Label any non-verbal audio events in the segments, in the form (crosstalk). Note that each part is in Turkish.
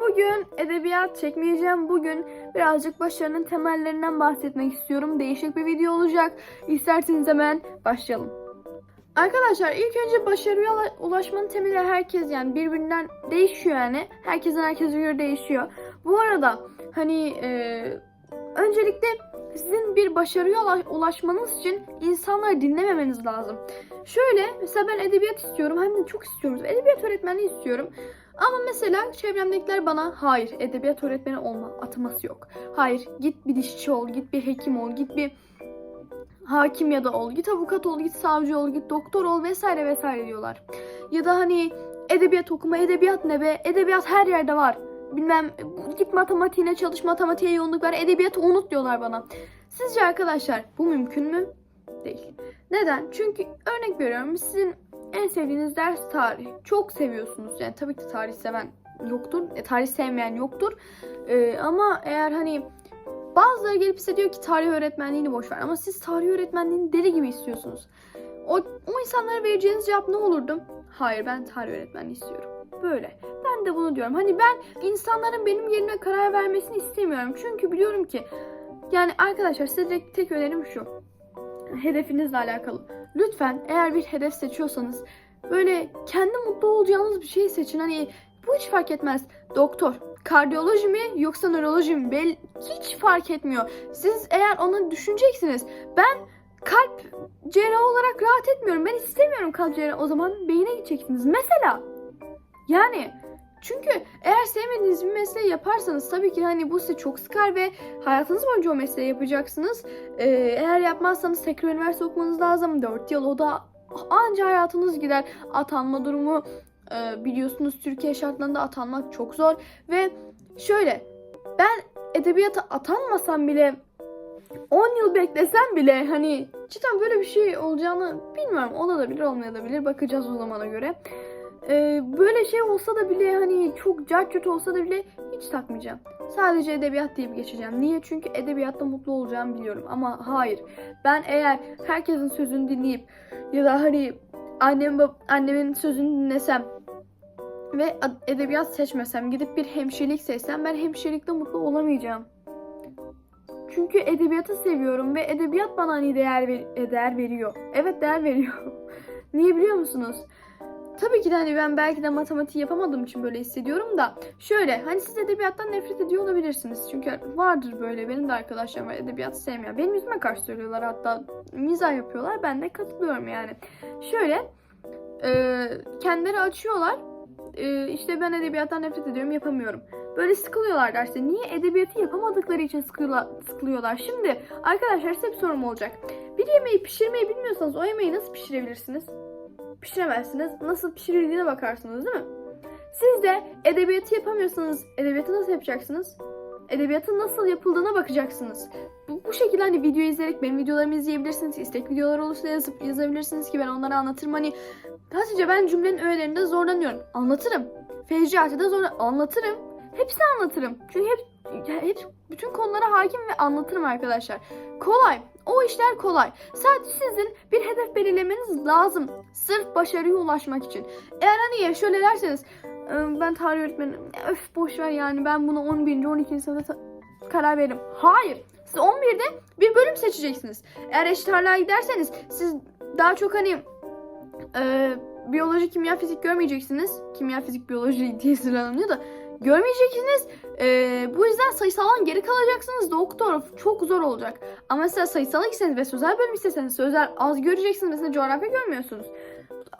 Bugün edebiyat çekmeyeceğim. Bugün birazcık başarının temellerinden bahsetmek istiyorum. Değişik bir video olacak. İsterseniz hemen başlayalım. Arkadaşlar ilk önce başarıya ula- ulaşmanın temeli herkes yani birbirinden değişiyor yani. Herkesin herkese göre değişiyor. Bu arada hani e, öncelikle sizin bir başarıya ula- ulaşmanız için insanları dinlememeniz lazım. Şöyle mesela ben edebiyat istiyorum hem de çok istiyorum. Edebiyat öğretmenliği istiyorum. Ama mesela çevremdekiler bana hayır edebiyat öğretmeni olma ataması yok. Hayır git bir dişçi ol, git bir hekim ol, git bir hakim ya da ol, git avukat ol, git savcı ol, git doktor ol vesaire vesaire diyorlar. Ya da hani edebiyat okuma, edebiyat ne be, edebiyat her yerde var. Bilmem git matematiğine çalış, matematiğe yoğunluk ver, edebiyatı unut diyorlar bana. Sizce arkadaşlar bu mümkün mü? Değil. Neden? Çünkü örnek veriyorum sizin en sevdiğiniz ders tarih. Çok seviyorsunuz. Yani tabii ki tarih seven yoktur. E, tarih sevmeyen yoktur. E, ama eğer hani bazıları gelip size diyor ki tarih öğretmenliğini boş ver. Ama siz tarih öğretmenliğini deli gibi istiyorsunuz. O, o insanlara vereceğiniz cevap ne olurdu? Hayır ben tarih öğretmenliği istiyorum. Böyle. De bunu diyorum. Hani ben insanların benim yerime karar vermesini istemiyorum. Çünkü biliyorum ki yani arkadaşlar size direkt tek önerim şu. Hedefinizle alakalı. Lütfen eğer bir hedef seçiyorsanız böyle kendi mutlu olacağınız bir şey seçin. Hani bu hiç fark etmez. Doktor, kardiyoloji mi yoksa nöroloji mi? Bel hiç fark etmiyor. Siz eğer onu düşüneceksiniz. Ben kalp cerrahı olarak rahat etmiyorum. Ben istemiyorum kalp cerrahı. O zaman beyine gideceksiniz. Mesela. Yani çünkü eğer sevmediğiniz bir mesleği yaparsanız tabii ki hani bu size çok sıkar ve hayatınız boyunca o mesleği yapacaksınız. Ee, eğer yapmazsanız tekrar üniversite okumanız lazım. 4 yıl o da anca hayatınız gider. Atanma durumu e, biliyorsunuz Türkiye şartlarında atanmak çok zor. Ve şöyle ben edebiyata atanmasam bile 10 yıl beklesem bile hani cidden böyle bir şey olacağını bilmiyorum. Olabilir olmayabilir bakacağız o zamana göre. Ee, böyle şey olsa da bile hani çok cart olsa da bile hiç takmayacağım. Sadece edebiyat deyip geçeceğim. Niye? Çünkü edebiyatta mutlu olacağımı biliyorum. Ama hayır. Ben eğer herkesin sözünü dinleyip ya da hani annem annemin sözünü dinlesem ve edebiyat seçmesem, gidip bir hemşirelik seçsem ben hemşirelikte mutlu olamayacağım. Çünkü edebiyatı seviyorum ve edebiyat bana hani değer ver- değer veriyor. Evet değer veriyor. (laughs) Niye biliyor musunuz? Tabii ki de hani ben belki de matematiği yapamadığım için böyle hissediyorum da şöyle hani siz edebiyattan nefret ediyor olabilirsiniz. Çünkü vardır böyle benim de arkadaşlarım var edebiyatı sevmeyen. Benim yüzüme karşı söylüyorlar hatta mizah yapıyorlar. Ben de katılıyorum yani. Şöyle e, kendileri açıyorlar. E, işte ben edebiyattan nefret ediyorum yapamıyorum. Böyle sıkılıyorlar derste. Niye edebiyatı yapamadıkları için sıkılıyorlar? Şimdi arkadaşlar size bir sorum olacak. Bir yemeği pişirmeyi bilmiyorsanız o yemeği nasıl pişirebilirsiniz? Pişiremezsiniz. Nasıl pişirildiğine bakarsınız değil mi? Siz de edebiyatı yapamıyorsanız edebiyatı nasıl yapacaksınız? Edebiyatın nasıl yapıldığına bakacaksınız. Bu, bu şekilde hani video izleyerek benim videolarımı izleyebilirsiniz. İstek videolar olursa yazıp yazabilirsiniz ki ben onları anlatırım. Hani Hatice ben cümlenin öğelerinde zorlanıyorum. Anlatırım. Fecriyatı zorla anlatırım. Hepsini anlatırım. Çünkü hep, hep bütün konulara hakim ve anlatırım arkadaşlar. Kolay. O işler kolay. Sadece sizin bir hedef belirlemeniz lazım. Sırf başarıya ulaşmak için. Eğer hani ya şöyle derseniz "Ee, ben tarih öğretmenim. Öf boş ver yani ben bunu 11. 12. sınıfta ta- karar veririm. Hayır. Siz 11'de bir bölüm seçeceksiniz. Eğer eşit ağırlığa giderseniz siz daha çok hani e, biyoloji, kimya, fizik görmeyeceksiniz. Kimya, fizik, biyoloji diye sıralanıyor da görmeyeceksiniz. E, bu yüzden sayısaldan geri kalacaksınız. Doktor çok zor olacak. Ama mesela sayısala gitseniz ve sözel bölüm isteseniz sözel az göreceksiniz. Mesela coğrafya görmüyorsunuz.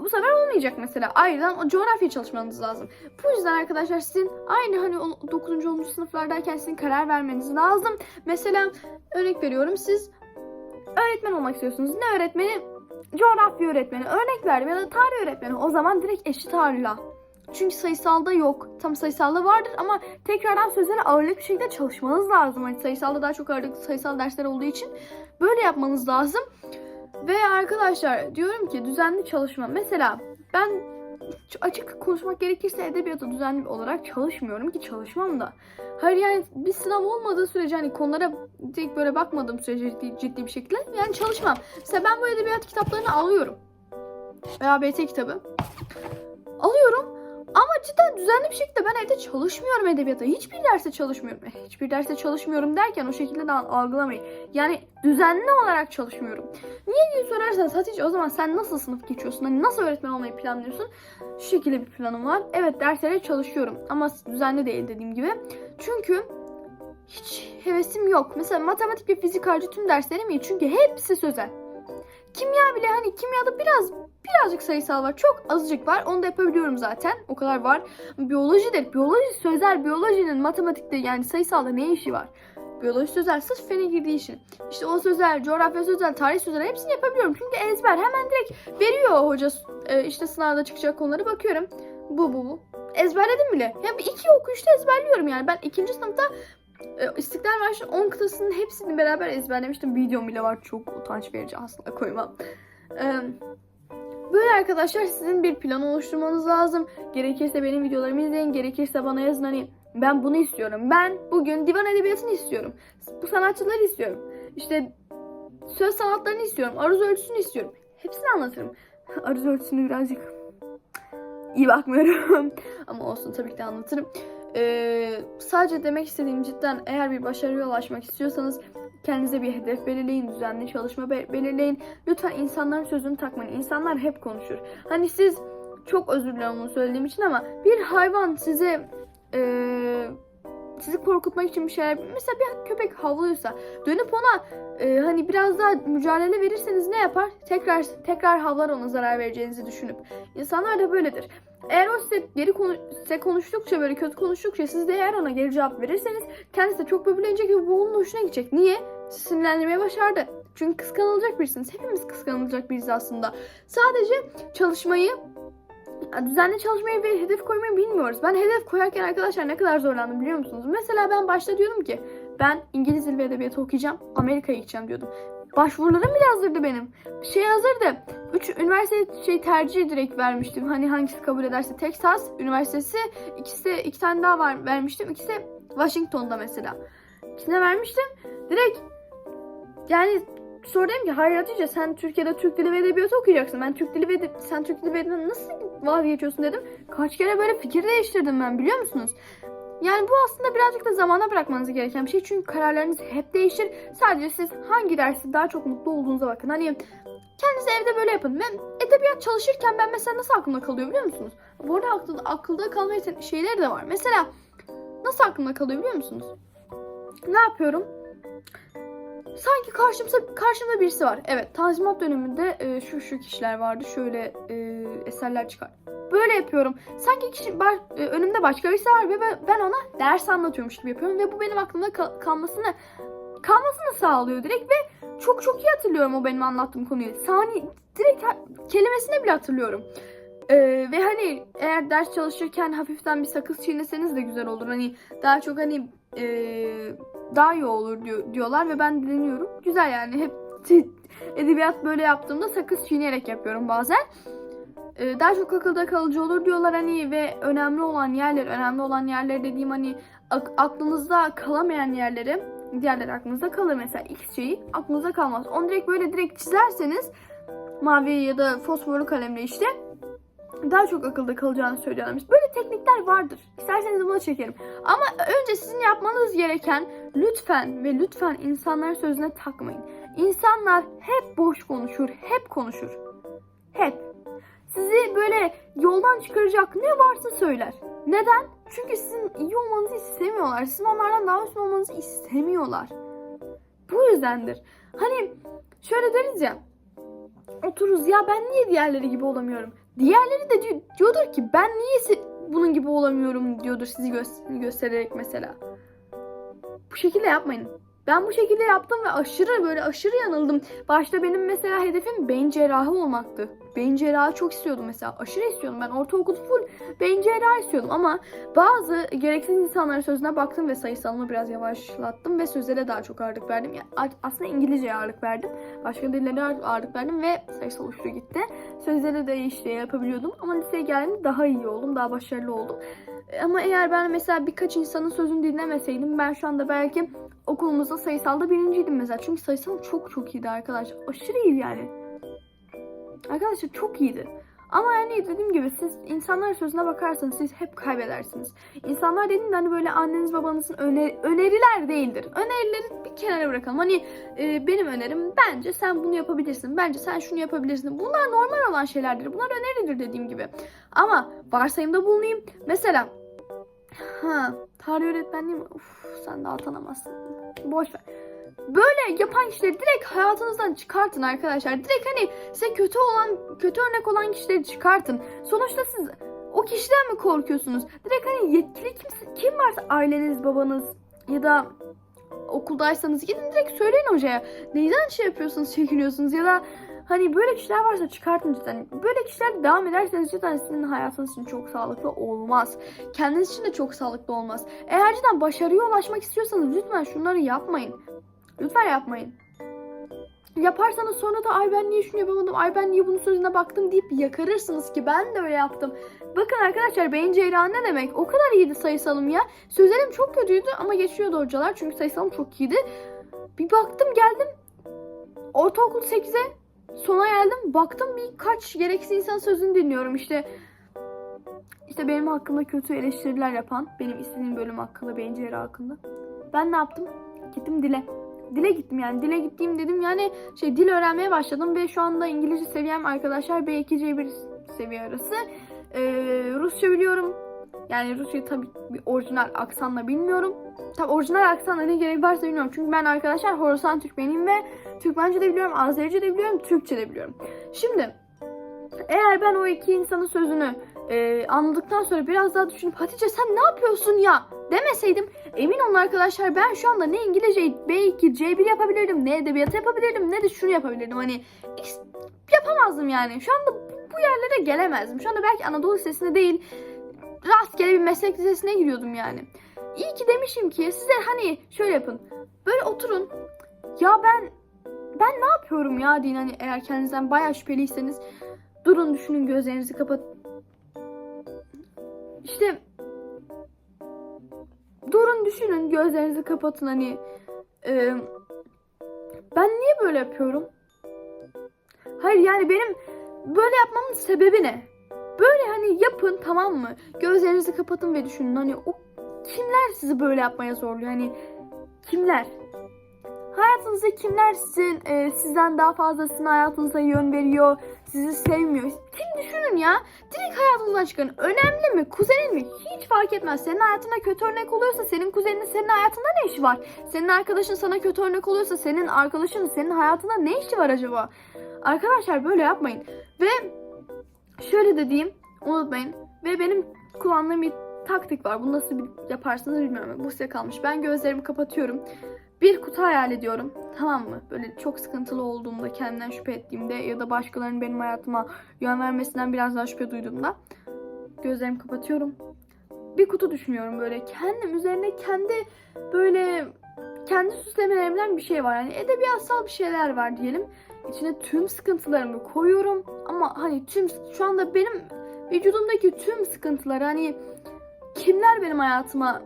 Bu sefer olmayacak mesela. Ayrıca o coğrafya çalışmanız lazım. Bu yüzden arkadaşlar sizin aynı hani o 9. 10. sınıflardayken sizin karar vermeniz lazım. Mesela örnek veriyorum siz öğretmen olmak istiyorsunuz. Ne öğretmeni? Coğrafya öğretmeni. Örnek verdim ya da tarih öğretmeni. O zaman direkt eşit ağırlığa. Çünkü sayısalda yok. Tam sayısalda vardır ama tekrardan sözlere ağırlık bir şekilde çalışmanız lazım. Hani sayısalda daha çok ağırlık sayısal dersler olduğu için böyle yapmanız lazım. Ve arkadaşlar diyorum ki düzenli çalışma. Mesela ben açık konuşmak gerekirse edebiyata düzenli olarak çalışmıyorum ki çalışmam da. Hayır yani bir sınav olmadığı sürece hani konulara direkt böyle bakmadığım sürece ciddi, ciddi bir şekilde yani çalışmam. Mesela ben bu edebiyat kitaplarını alıyorum. Veya BT kitabı. Alıyorum ama cidden düzenli bir şekilde ben evde çalışmıyorum edebiyata. Hiçbir derste çalışmıyorum. Eh, Hiçbir derste çalışmıyorum derken o şekilde de algılamayın. Yani düzenli olarak çalışmıyorum. Niye diye sorarsanız Hatice o zaman sen nasıl sınıf geçiyorsun? Hani nasıl öğretmen olmayı planlıyorsun? Şu şekilde bir planım var. Evet derslere çalışıyorum ama düzenli değil dediğim gibi. Çünkü hiç hevesim yok. Mesela matematik ve fizik harici tüm derslerim iyi. Çünkü hepsi sözel. Kimya bile hani kimyada biraz birazcık sayısal var. Çok azıcık var. Onu da yapabiliyorum zaten. O kadar var. Biyoloji de biyoloji sözel biyolojinin matematikte yani sayısalda ne işi var? Biyoloji sözel sırf fene girdiği için. İşte o sözel, coğrafya sözel, tarih sözel hepsini yapabiliyorum. Çünkü ezber hemen direkt veriyor hoca e, işte sınavda çıkacak konuları bakıyorum. Bu bu bu. Ezberledim bile. Yani bir iki okuyuşta ezberliyorum yani. Ben ikinci sınıfta e, İstiklal Marşı'nın 10 kıtasının hepsini beraber ezberlemiştim. Videom bile var. Çok utanç verici aslında koymam. E, Böyle arkadaşlar sizin bir plan oluşturmanız lazım. Gerekirse benim videolarımı izleyin. Gerekirse bana yazın hani ben bunu istiyorum. Ben bugün divan edebiyatını istiyorum. Bu sanatçıları istiyorum. İşte söz sanatlarını istiyorum. Aruz ölçüsünü istiyorum. Hepsini anlatırım. (laughs) Aruz ölçüsünü birazcık iyi bakmıyorum. (laughs) Ama olsun tabii ki de anlatırım. Ee, sadece demek istediğim cidden eğer bir başarıya ulaşmak istiyorsanız kendinize bir hedef belirleyin, düzenli çalışma be- belirleyin. Lütfen insanların sözünü takmayın. İnsanlar hep konuşur. Hani siz çok özür dilerim bunu söylediğim için ama bir hayvan size ee, sizi korkutmak için bir şeyler mesela bir köpek havlıyorsa dönüp ona e, hani biraz daha mücadele verirseniz ne yapar? Tekrar tekrar havlar ona zarar vereceğinizi düşünüp. İnsanlar da böyledir. Eğer o size geri konu size konuştukça böyle kötü konuştukça siz de eğer ona geri cevap verirseniz kendisi de çok böbürlenecek ve bu onun hoşuna gidecek. Niye? Sinirlendirmeye başardı. Çünkü kıskanılacak birisiniz. Hepimiz kıskanılacak biriz aslında. Sadece çalışmayı düzenli çalışmayı ve hedef koymayı bilmiyoruz. Ben hedef koyarken arkadaşlar ne kadar zorlandım biliyor musunuz? Mesela ben başta diyordum ki ben İngiliz Dili ve Edebiyatı okuyacağım. Amerika'ya gideceğim diyordum. Başvurularım bile hazırdı benim. Şey hazırdı. Üç üniversite şey tercih direkt vermiştim. Hani hangisi kabul ederse Texas Üniversitesi ikisi iki tane daha var vermiştim. İkisi Washington'da mesela. İkisine vermiştim. Direkt yani sonra dedim ki hayır Hatice sen Türkiye'de Türk Dili ve Edebiyatı okuyacaksın. Ben Türk Dili ve sen Türk Dili ve Edebiyatı nasıl vazgeçiyorsun dedim. Kaç kere böyle fikir değiştirdim ben biliyor musunuz? Yani bu aslında birazcık da zamana bırakmanız gereken bir şey. Çünkü kararlarınız hep değişir. Sadece siz hangi derste daha çok mutlu olduğunuza bakın. Hani kendiniz evde böyle yapın. Ben edebiyat çalışırken ben mesela nasıl aklımda kalıyor biliyor musunuz? Bu arada akılda, akılda kalma yeten- şeyleri de var. Mesela nasıl aklımda kalıyor biliyor musunuz? Ne yapıyorum? Sanki karşımda karşımda birisi var. Evet, Tanzimat döneminde e, şu şu kişiler vardı. Şöyle e, eserler çıkar. Böyle yapıyorum. Sanki kişi ba- e, önümde başka birisi var ve ben- ona ders anlatıyormuş gibi yapıyorum ve bu benim aklımda kal- kalmasını kalmasını sağlıyor direkt ve çok çok iyi hatırlıyorum o benim anlattığım konuyu. Sani direkt kelimesini bile hatırlıyorum. Ee, ve hani eğer ders çalışırken hafiften bir sakız çiğneseniz de güzel olur. Hani daha çok hani ee, daha iyi olur diyor, diyorlar ve ben deniyorum. Güzel yani hep (laughs) edebiyat böyle yaptığımda sakız çiğneyerek yapıyorum bazen. Ee, daha çok akılda kalıcı olur diyorlar hani ve önemli olan yerler, önemli olan yerler dediğim hani ak- aklınızda kalamayan yerleri, diğerleri aklınızda kalır mesela X şeyi aklınızda kalmaz. Onu direkt böyle direkt çizerseniz mavi ya da fosforlu kalemle işte daha çok akılda kalacağını söylüyorlarmış. Böyle teknikler vardır. İsterseniz bunu çekerim. Ama önce sizin yapmanız gereken lütfen ve lütfen insanların sözüne takmayın. İnsanlar hep boş konuşur, hep konuşur. Hep. Sizi böyle yoldan çıkaracak ne varsa söyler. Neden? Çünkü sizin iyi olmanızı istemiyorlar. Sizin onlardan daha üstün olmanızı istemiyorlar. Bu yüzdendir. Hani şöyle deriz ya. Otururuz ya ben niye diğerleri gibi olamıyorum? Diğerleri de diyor, diyordur ki ben niye bunun gibi olamıyorum diyordur sizi gö- göstererek mesela. Bu şekilde yapmayın. Ben bu şekilde yaptım ve aşırı böyle aşırı yanıldım. Başta benim mesela hedefim beyin cerrahı olmaktı. Beyin cerrahı çok istiyordum mesela. Aşırı istiyordum. Ben ortaokul full beyin cerrahı istiyordum ama bazı gereksiz insanların sözüne baktım ve sayısalımı biraz yavaşlattım ve sözlere daha çok ağırlık verdim. Yani aslında İngilizceye ağırlık verdim. Başka dillere ağırlık verdim ve sayısal uçtu gitti. Sözleri de işte yapabiliyordum ama liseye geldiğimde daha iyi oldum. Daha başarılı oldum. Ama eğer ben mesela birkaç insanın sözünü dinlemeseydim ben şu anda belki okulumuzda sayısalda birinciydim mesela. Çünkü sayısalım çok çok iyiydi arkadaşlar. Aşırı iyi yani. Arkadaşlar çok iyiydi. Ama yani dediğim gibi siz insanlar sözüne bakarsanız siz hep kaybedersiniz. İnsanlar dediğimde hani böyle anneniz babanızın öner öneriler değildir. Önerileri bir kenara bırakalım. Hani e, benim önerim bence sen bunu yapabilirsin. Bence sen şunu yapabilirsin. Bunlar normal olan şeylerdir. Bunlar öneridir dediğim gibi. Ama varsayımda bulunayım. Mesela ha tarih öğretmenliği mi? Uf, sen de atanamazsın. Boş ver. Böyle yapan kişileri direkt hayatınızdan çıkartın arkadaşlar. Direkt hani size kötü olan, kötü örnek olan kişileri çıkartın. Sonuçta siz o kişiden mi korkuyorsunuz? Direkt hani yetkili kimse, kim varsa aileniz, babanız ya da okuldaysanız gidin direkt söyleyin hocaya. Neyden şey yapıyorsunuz, çekiniyorsunuz ya da hani böyle kişiler varsa çıkartın cidden. Böyle kişiler devam ederseniz cidden sizin hayatınız için çok sağlıklı olmaz. Kendiniz için de çok sağlıklı olmaz. Eğer cidden başarıya ulaşmak istiyorsanız lütfen şunları yapmayın. Lütfen yapmayın. Yaparsanız sonra da ay ben niye şunu yapamadım, ay ben niye bunun sözüne baktım deyip yakarırsınız ki ben de öyle yaptım. Bakın arkadaşlar beyin cerrahı ne demek? O kadar iyiydi sayısalım ya. Sözlerim çok kötüydü ama geçiyordu hocalar çünkü sayısalım çok iyiydi. Bir baktım geldim ortaokul 8'e sona geldim. Baktım birkaç gereksiz insan sözünü dinliyorum işte. İşte benim hakkımda kötü eleştiriler yapan, benim istediğim bölüm hakkında, cerrahı hakkında. Ben ne yaptım? Gittim dile dile gittim yani. Dile gittiğim dedim yani şey dil öğrenmeye başladım ve şu anda İngilizce seviyem arkadaşlar B2 C1 seviye arası. Ee, Rusça biliyorum. Yani Rusçayı tabii bir orijinal aksanla bilmiyorum. Tabii orijinal aksanla ne gerek varsa bilmiyorum. Çünkü ben arkadaşlar Horasan Türkmeniyim ve Türkmence de biliyorum, Azerice de biliyorum, Türkçe de biliyorum. Şimdi eğer ben o iki insanın sözünü e, anladıktan sonra biraz daha düşünüp Hatice sen ne yapıyorsun ya demeseydim emin olun arkadaşlar ben şu anda ne İngilizce B2, C1 yapabilirdim ne edebiyat yapabilirdim ne de şunu yapabilirdim hani yapamazdım yani şu anda bu yerlere gelemezdim. Şu anda belki Anadolu Lisesi'nde değil rastgele bir meslek lisesine giriyordum yani. İyi ki demişim ki size hani şöyle yapın böyle oturun ya ben ben ne yapıyorum ya deyin hani eğer kendinizden bayağı şüpheliyseniz durun düşünün gözlerinizi kapat işte durun düşünün gözlerinizi kapatın hani e, ben niye böyle yapıyorum? Hayır yani benim böyle yapmamın sebebi ne? Böyle hani yapın tamam mı? Gözlerinizi kapatın ve düşünün hani o kimler sizi böyle yapmaya zorluyor? Hani kimler? Hayatınızda kimler sizin e, sizden daha fazlasını hayatınıza yön veriyor, sizi sevmiyor? Kim düşünün ya? Direkt hayatınızdan çıkarın. Önemli mi? Kuzenin mi? Hiç fark etmez. Senin hayatına kötü örnek oluyorsa senin kuzeninin senin hayatında ne işi var? Senin arkadaşın sana kötü örnek oluyorsa senin arkadaşının senin hayatında ne işi var acaba? Arkadaşlar böyle yapmayın. Ve şöyle de diyeyim, unutmayın. Ve benim kullandığım bir taktik var. Bunu nasıl yaparsınız bilmiyorum. Bu size kalmış. Ben gözlerimi kapatıyorum. Bir kutu hayal ediyorum. Tamam mı? Böyle çok sıkıntılı olduğumda, kendimden şüphe ettiğimde ya da başkalarının benim hayatıma yön vermesinden biraz daha şüphe duyduğumda gözlerimi kapatıyorum. Bir kutu düşünüyorum böyle. Kendim üzerine kendi böyle kendi süslemelerimden bir şey var. Yani edebiyatsal bir şeyler var diyelim. İçine tüm sıkıntılarımı koyuyorum. Ama hani tüm şu anda benim vücudumdaki tüm sıkıntılar hani kimler benim hayatıma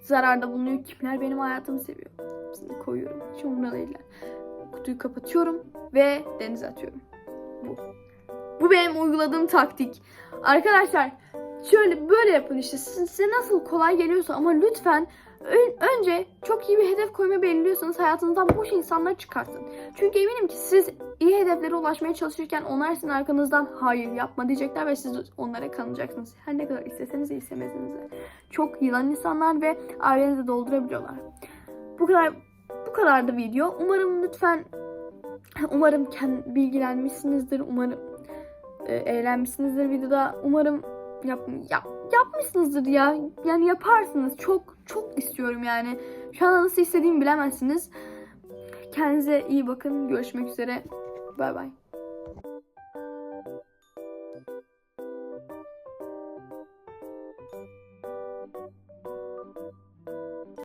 zararda bulunuyor, kimler benim hayatımı seviyor. Hepsini koyuyorum. Hiç umurumda değiller. Kutuyu kapatıyorum ve denize atıyorum. Bu. Bu benim uyguladığım taktik. Arkadaşlar şöyle böyle yapın işte size nasıl kolay geliyorsa ama lütfen önce çok iyi bir hedef koymayı belirliyorsanız hayatınızdan boş insanları çıkartın. Çünkü eminim ki siz iyi hedeflere ulaşmaya çalışırken onlar sizin arkanızdan hayır yapma diyecekler ve siz onlara kanacaksınız. Her ne kadar isteseniz de istemeseniz de. Çok yılan insanlar ve ailenizi doldurabiliyorlar. Bu kadar bu kadardı video. Umarım lütfen umarım bilgilenmişsinizdir. Umarım e, eğlenmişsinizdir videoda. Umarım yap, yap, yapmışsınızdır ya. Yani yaparsınız. Çok çok istiyorum yani. Şu an nasıl istediğimi bilemezsiniz. Kendinize iyi bakın. Görüşmek üzere. Bay bay.